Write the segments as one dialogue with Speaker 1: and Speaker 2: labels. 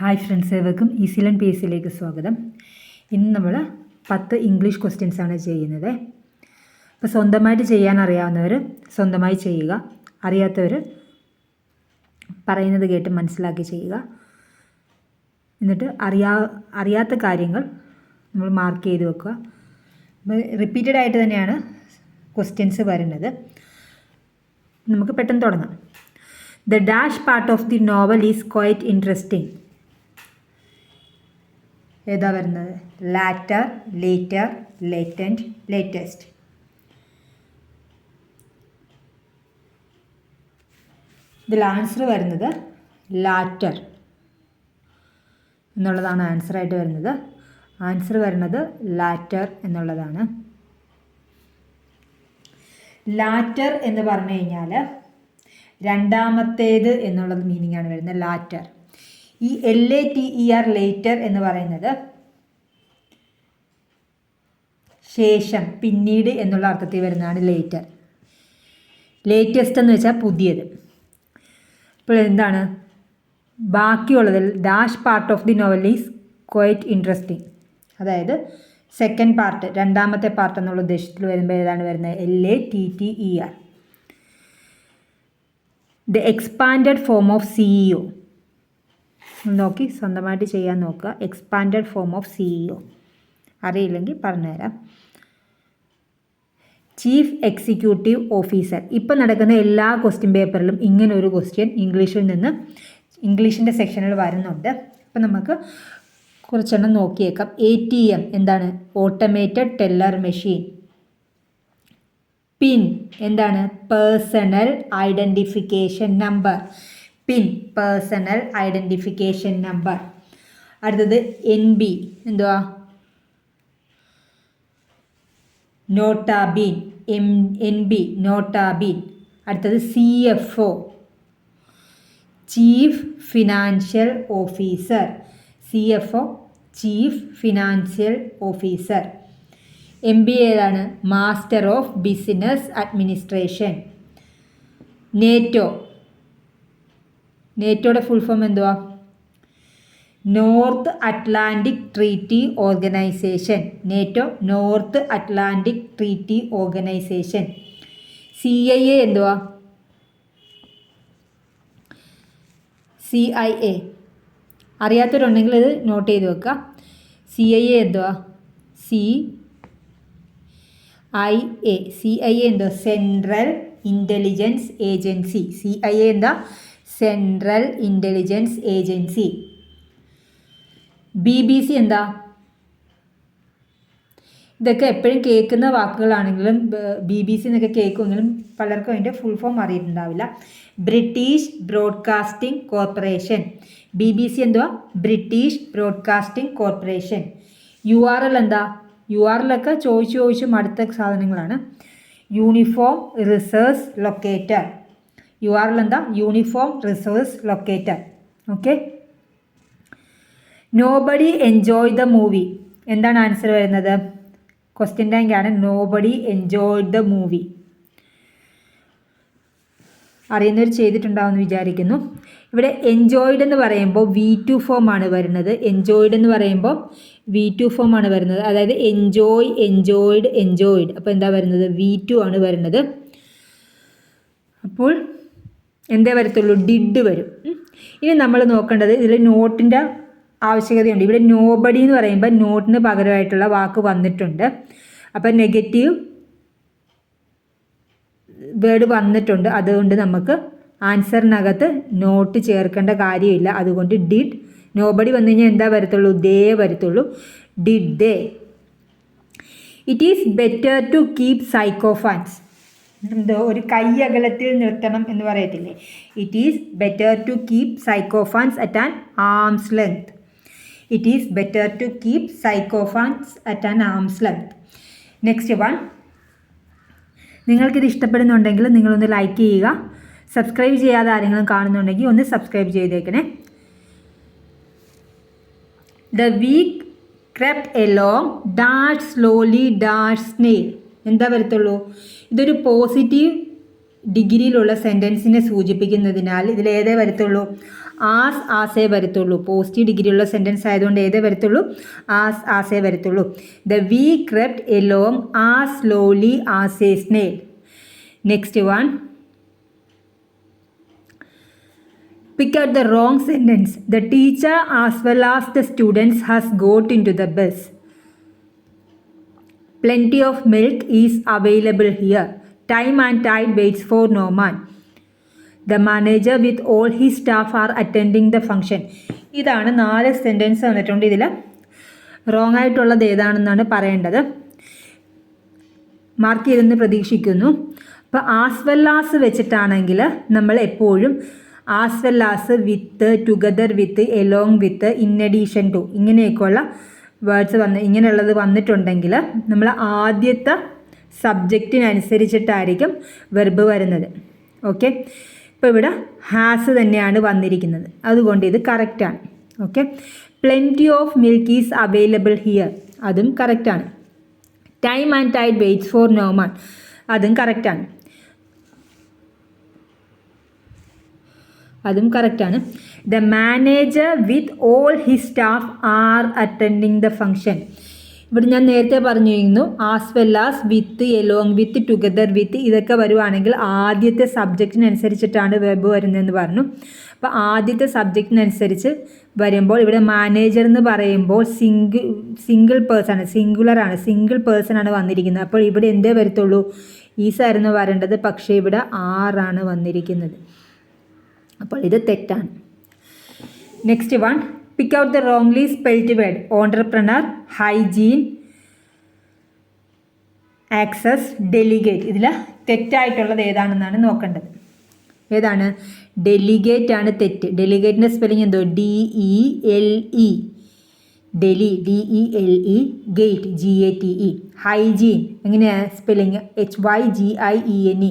Speaker 1: Hi friends ഏവർക്കും ഈസിലൻ P S സിയിലേക്ക് സ്വാഗതം. ഇന്ന് നമ്മൾ പത്ത് ഇംഗ്ലീഷ് ക്വസ്റ്റ്യൻസ് ആണ് ചെയ്യുന്നത്. അപ്പോൾ സ്വന്തമായിട്ട് ചെയ്യാൻ അറിയാവുന്നവർ സ്വന്തമായി ചെയ്യുക. അറിയാത്തവർ പറയുന്നത് കേട്ട് മനസ്സിലാക്കി ചെയ്യുക. എന്നിട്ട് അറിയാ അറിയാത്ത കാര്യങ്ങൾ നമ്മൾ മാർക്ക് ചെയ്ത് വെക്കുക. റിപ്പീറ്റഡ് ആയിട്ട് തന്നെയാണ് ക്വസ്റ്റ്യൻസ് വരുന്നത്. നമുക്ക് പെട്ടെന്ന് തുടങ്ങാം. The dash part of the novel is quite interesting ഏതാ വരുന്നത്? ലാറ്റർ ലേറ്റർ ലേറ്റന്റ് ലേറ്റസ്റ്റ് ഇതിൽ ആൻസർ വരുന്നത് ലാറ്റർ എന്നുള്ളതാണ് ആൻസറായിട്ട് വരുന്നത്. ആൻസർ വരുന്നത് ലാറ്റർ എന്നുള്ളതാണ്. ലാറ്റർ എന്ന് പറഞ്ഞു കഴിഞ്ഞാൽ രണ്ടാമത്തേത് എന്നുള്ളത് മീനിങ് ആണ് വരുന്നത്. ലാറ്റർ ഈ L A T E R later എന്ന് പറയുന്നത് ശേഷം പിന്നീട് എന്നുള്ള അർത്ഥത്തിൽ വരുന്നതാണ് ലേറ്റർ ലേറ്റസ്റ്റ് എന്ന് വെച്ചാൽ പുതിയത്. ഇപ്പോൾ എന്താണ്? ബാക്കിയുള്ളതിൽ dash part of the novel is quite interesting അതായത് സെക്കൻഡ് പാർട്ട് രണ്ടാമത്തെ പാർട്ട് എന്നുള്ള ഉദ്ദേശത്തിൽ വരുമ്പോൾ ഏതാണ് വരുന്നത്? L A T T E R the expand form of CEO നോക്കി സ്വന്തമായിട്ട് ചെയ്യാൻ നോക്കുക. എക്സ്പാൻഡഡ് ഫോം ഓഫ് സിഇഒ അറിയില്ലെങ്കിൽ പറഞ്ഞുതരാം. ചീഫ് എക്സിക്യൂട്ടീവ് ഓഫീസർ ഇപ്പം നടക്കുന്ന എല്ലാ ക്വസ്റ്റ്യൻ പേപ്പറിലും ഇങ്ങനെ ഒരു ക്വസ്റ്റ്യൻ ഇംഗ്ലീഷിൽ നിന്ന് ഇംഗ്ലീഷിന്റെ സെക്ഷനിൽ വരുന്നുണ്ട്. അപ്പം നമുക്ക് കുറച്ചെണ്ണം നോക്കിയേക്കാം. എ ടി എം എന്താണ്? ഓട്ടോമേറ്റഡ് ടെല്ലർ മെഷീൻ പിൻ എന്താണ്? Personal identification number PIN personal identification number. അടുത്തത് എൻ ബി എന്തുവാ? Nota bene M N B nota bene. അടുത്തത് C F O. Chief financial officer. C F O chief financial officer. M B ഏതാണ്? Master of business administration. NATO നേറ്റോയുടെ full form എന്തുവാ? North Atlantic Treaty Organization NATO North Atlantic Treaty Organization C I A എന്തുവാ? C I A അറിയാത്തവരുണ്ടെങ്കിൽ ഇത് note ചെയ്ത് വെക്കുക. C I A എന്തുവാ? C I A C I A എന്തുവാ? Central intelligence agency C I A എന്താ? Central intelligence agency. B B C എന്താ? ഇതൊക്കെ എപ്പോഴും കേൾക്കുന്ന വാക്കുകളാണെങ്കിലും ബി ബി സി എന്നൊക്കെ കേൾക്കുമെങ്കിലും പലർക്കും അതിന്റെ full form അറിയിട്ടുണ്ടാവില്ല British Broadcasting Corporation. B B C എന്തുവാ? British Broadcasting Corporation. U R L എന്താ? യു ആർ എല്ലൊക്കെ ചോദിച്ചു ചോദിച്ചു മടുത്ത സാധനങ്ങളാണ്. Uniform resource locator. U R L എന്താ? Uniform resource locator okay nobody enjoy the movie എന്താണ് ആൻസർ വരുന്നത്? ക്വസ്റ്റ്യൻ ടാങ്ക് ആണ്. നോബഡി എൻജോയ് ദ മൂവി അറിയുന്നവർ ചെയ്തിട്ടുണ്ടാവുമെന്ന് വിചാരിക്കുന്നു. ഇവിടെ എൻജോയ്ഡ് എന്ന് പറയുമ്പോൾ വി ടു ഫോം ആണ് വരുന്നത്. എൻജോയ്ഡ് എന്ന് പറയുമ്പോൾ വി ടു ഫോം ആണ് വരുന്നത്. അതായത് എൻജോയ് എൻജോയ്ഡ് എൻജോയ്ഡ് അപ്പോൾ എന്താ വരുന്നത്? വി ടു ആണ് വരുന്നത്. അപ്പോൾ എന്തേ വരത്തുള്ളൂ? ഡിഡ് വരും. ഇനി നമ്മൾ നോക്കേണ്ടത് ഇതിൽ നോട്ടിന്റെ ആവശ്യകതയുണ്ട്. ഇവിടെ നോബഡി എന്ന് പറയുമ്പോൾ നോട്ടിന് പകരമായിട്ടുള്ള വാക്ക് വന്നിട്ടുണ്ട്. അപ്പം നെഗറ്റീവ് വേർഡ് വന്നിട്ടുണ്ട്. അതുകൊണ്ട് നമുക്ക് ആൻസറിനകത്ത് നോട്ട് ചേർക്കേണ്ട കാര്യമില്ല. അതുകൊണ്ട് ഡിഡ് നോബഡി വന്നു കഴിഞ്ഞാൽ എന്താ വരത്തുള്ളൂ? ദേ വരത്തുള്ളൂ. Did they it is better to keep sycophants എന്തോ ഒരു കൈ അകലത്തിൽ നിർത്തണം എന്ന് പറയത്തില്ലേ? It is better to keep sycophants at an arm's length it is better to keep sycophants at an arm's length next one നിങ്ങൾക്കിത് ഇഷ്ടപ്പെടുന്നുണ്ടെങ്കിൽ നിങ്ങളൊന്ന് ലൈക്ക് ചെയ്യുക. സബ്സ്ക്രൈബ് ചെയ്യാതെ ആരെങ്കിലും കാണുന്നുണ്ടെങ്കിൽ ഒന്ന് സബ്സ്ക്രൈബ് ചെയ്തേക്കണേ. The week crept along dash slowly dash snail എന്താ വരത്തുള്ളൂ? ഇതൊരു പോസിറ്റീവ് ഡിഗ്രിയിലുള്ള സെന്റൻസിനെ സൂചിപ്പിക്കുന്നതിനാൽ ഇതിലേതേ വരത്തുള്ളൂ? ആസ് ആസേ വരത്തുള്ളൂ. പോസിറ്റീവ് ഡിഗ്രിയുള്ള സെന്റൻസ് ആയതുകൊണ്ട് ഏതേ വരത്തുള്ളൂ? ആസ് ആസേ വരത്തുള്ളൂ. The week crept along ah slowly as a snail next one pick out the wrong sentence the teacher as well as the students has got into the plenty of milk is available here. Time and tide waits for no man. The manager with all he staff are attending the function. ഇതാണ് നാല് sentence വന്നിട്ടുണ്ട് ഇതിൽ wrong ആയിട്ടുള്ളത് ഏതാണെന്നാണ് പറയേണ്ടത്? Mark ചെയ്തെന്ന് പ്രതീക്ഷിക്കുന്നു. അപ്പോൾ as well as വെച്ചിട്ടാണെങ്കിൽ നമ്മൾ എപ്പോഴും as well as with together with along with in addition to ഇങ്ങനെയൊക്കെയുള്ള വേർഡ്സ് വന്ന് ഇങ്ങനെയുള്ളത് വന്നിട്ടുണ്ടെങ്കിൽ നമ്മൾ ആദ്യത്തെ സബ്ജക്റ്റിനനുസരിച്ചിട്ടായിരിക്കും വെർബ് വരുന്നത്. ഓക്കെ ഇപ്പോൾ ഇവിടെ ഹാസ് തന്നെയാണ് വന്നിരിക്കുന്നത്. അതുകൊണ്ട് ഇത് കറക്റ്റാണ് okay plenty of milk is available here അതും കറക്റ്റാണ് time and tide waits for no man അതും കറക്റ്റാണ് അതും കറക്റ്റാണ് the manager with all his staff are attending the function ഇവിടെ ഞാൻ നേരത്തെ പറഞ്ഞിരുന്നു as well as with along with together with ഇതൊക്കെ വരുവാണെങ്കിൽ ആദ്യത്തെ സബ്ജക്റ്റിനനുസരിച്ചിട്ടാണ് വെബ് വരുന്നതെന്ന് പറഞ്ഞു. അപ്പോൾ ആദ്യത്തെ സബ്ജക്റ്റിനനുസരിച്ച് വരുമ്പോൾ ഇവിടെ മാനേജർ എന്ന് പറയുമ്പോൾ സിംഗിൾ സിംഗിൾ പേഴ്സൺ ആണ് സിംഗിൾ പേഴ്സൺ ആണ് വന്നിരിക്കുന്നത്. അപ്പോൾ ഇവിടെ എന്തേ വരത്തുള്ളൂ? ഈസായിരുന്നു വരേണ്ടത് പക്ഷേ ഇവിടെ ആറാണ് വന്നിരിക്കുന്നത്. അപ്പോൾ ഇത് തെറ്റാണ്. Next one pick out the wrongly spelt word entrepreneur hygiene access delegate ഇതിൽ തെറ്റായിട്ടുള്ളത് ഏതാണെന്നാണ് നോക്കേണ്ടത്. ഏതാണ്? ഡെലിഗേറ്റ് ആണ് തെറ്റ്. ഡെലിഗേറ്റിന്റെ സ്പെല്ലിംഗ് എന്തോ? D E L E deli D E L E gate G A T E hygiene എങ്ങനെയാണ് spelling H Y G I E N E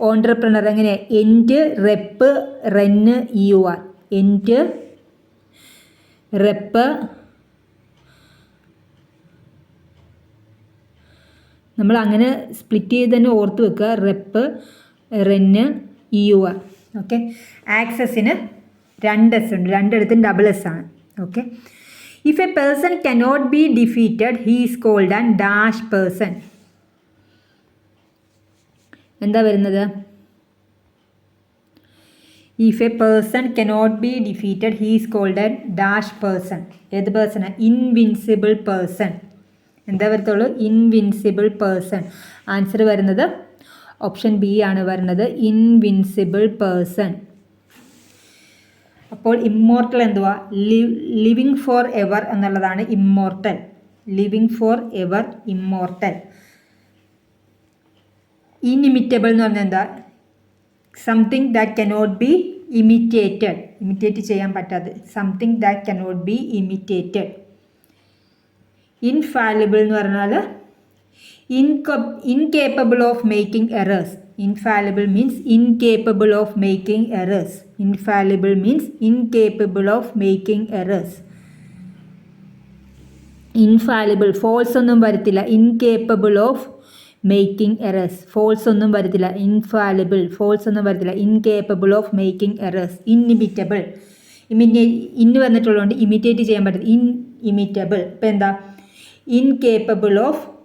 Speaker 1: entrepreneur എങ്ങനെ എന്റ് റെപ്പ് റെന്ന് യു ആർ എന്റ് റെപ്പ് നമ്മൾ അങ്ങനെ split ചെയ്ത് തന്നെ ഓർത്ത് വെക്കുക. റെപ്പ് റെന്ന് യു ആർ ഓക്കെ ആക്സസിന് രണ്ട് എസ് ഉണ്ട്. രണ്ടിടത്തും ഡബിൾ എസ് ആണ്. Okay if a person cannot be defeated he is called and dash person എന്താ വരുന്നത്? If a person cannot be defeated he's called a dash person ഏത് പേഴ്സണാണ് ഇൻവിൻസിബിൾ പേഴ്സൺ എന്താ വരത്തുള്ളൂ? ഇൻവിൻസിബിൾ പേഴ്സൺ ആൻസർ വരുന്നത് option B ആണ് വരുന്നത്. Invincible person അപ്പോൾ ഇമ്മോർട്ടൽ എന്തുവാ? ലിവിങ് ഫോർ എവർ എന്നുള്ളതാണ് immortal living for ever immortal inimitable എന്ന് പറഞ്ഞാൽ എന്താ? Something that cannot be imitated imitate ചെയ്യാൻ പറ്റാതെ. Something that cannot be imitated infallible എന്ന് പറഞ്ഞാൽ ഇൻക incapable of making errors infallible means incapable of making errors infallible means incapable of making errors infallible false ഒന്നും വരത്തില്ല. Incapable of making errors false ഒന്നും വരത്തില്ല. Infallible false ഒന്നും വരത്തില്ല. Incapable of making errors inimitable ഇമിറ്റേ ഇന്ന് വന്നിട്ടുള്ളതുകൊണ്ട് ഇമിറ്റേറ്റ് ചെയ്യാൻ പറ്റില്ല ഇൻ ഇമിറ്റബിൾ ഇപ്പം എന്താ? ഇൻകേപ്പബിൾ ഓഫ്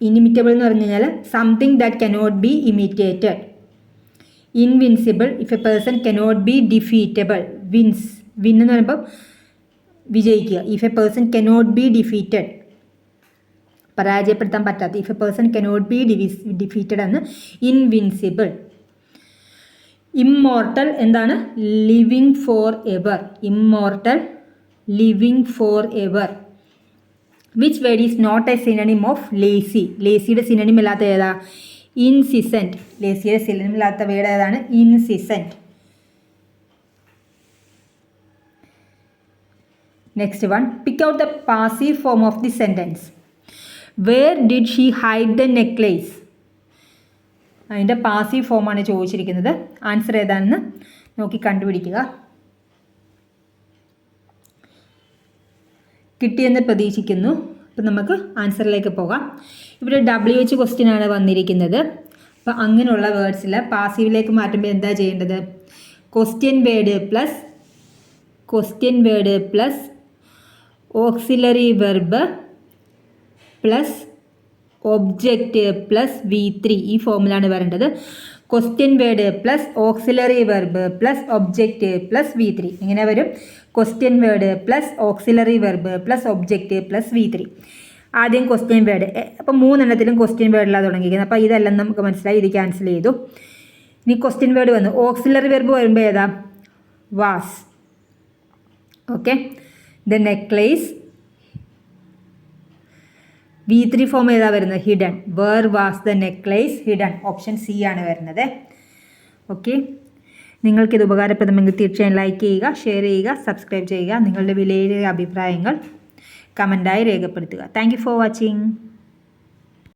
Speaker 1: ഇനിമിറ്റബിൾ എന്ന് പറഞ്ഞു കഴിഞ്ഞാൽ something that cannot be imitated invincible if a person cannot be defeatable wins win എന്ന് പറയുമ്പോൾ വിജയിക്കുക. If a person cannot be defeated പരാജയപ്പെടുത്താൻ പറ്റാത്ത. If a person cannot be Divi's defeated എന്ന് ഇൻവിൻസിബിൾ ഇമ്മോർട്ടൽ എന്താണ്? Living forever immortal living forever which word is not a synonym of lazy ലേസിയുടെ synonym അല്ലാത്ത ഏതാ? Incessant ലേസിയുടെ സിനണിം ഇല്ലാത്ത വേർഡ് ഏതാണ്? Incessant next one pick out the passive form of the sentence where did she hide the necklace അതിന്റെ passive ഫോമാണ് ചോദിച്ചിരിക്കുന്നത്. Answer ഏതാണെന്ന് നോക്കി കണ്ടുപിടിക്കുക. കിട്ടിയെന്ന് പ്രതീക്ഷിക്കുന്നു. അപ്പം നമുക്ക് ആൻസറിലേക്ക് പോകാം. ഇവിടെ ഡബ്ല്യു എച്ച് ക്വസ്റ്റ്യൻ ആണ് വന്നിരിക്കുന്നത്. അപ്പം അങ്ങനെയുള്ള വേർഡ്സിൽ പാസീവിലേക്ക് മാറ്റുമ്പോൾ എന്താ ചെയ്യേണ്ടത്? Question word plus question word plus auxiliary verb plus object plus V three ഈ ഫോമിലാണ് വരേണ്ടത്. Question word plus auxiliary verb plus object plus V three ഇങ്ങനെ വരും. Question word plus auxiliary verb plus object plus V three ആദ്യം question word അപ്പോൾ മൂന്നെണ്ണത്തിലും question വേർഡിലാണ് തുടങ്ങിയിരിക്കുന്നത്. അപ്പോൾ ഇതെല്ലാം നമുക്ക് മനസ്സിലായി. ഇത് ക്യാൻസൽ ചെയ്തു. ഇനി ക്വസ്റ്റ്യൻ വേർഡ് വന്നു. ഓക്സിലറി വെർബ് വരുമ്പോൾ ഏതാ? Was okay the necklace V three form ഏതാ വരുന്നത്? Hidden where was the necklace hidden option C ആണ് വരുന്നത്. ഓക്കെ നിങ്ങൾക്കിത് ഉപകാരപ്രദമെങ്കിൽ തീർച്ചയായും ലൈക്ക് ചെയ്യുക ഷെയർ ചെയ്യുക സബ്സ്ക്രൈബ് ചെയ്യുക. നിങ്ങളുടെ വിലയേറിയ അഭിപ്രായങ്ങൾ കമന്റായി രേഖപ്പെടുത്തുക. Thank for watching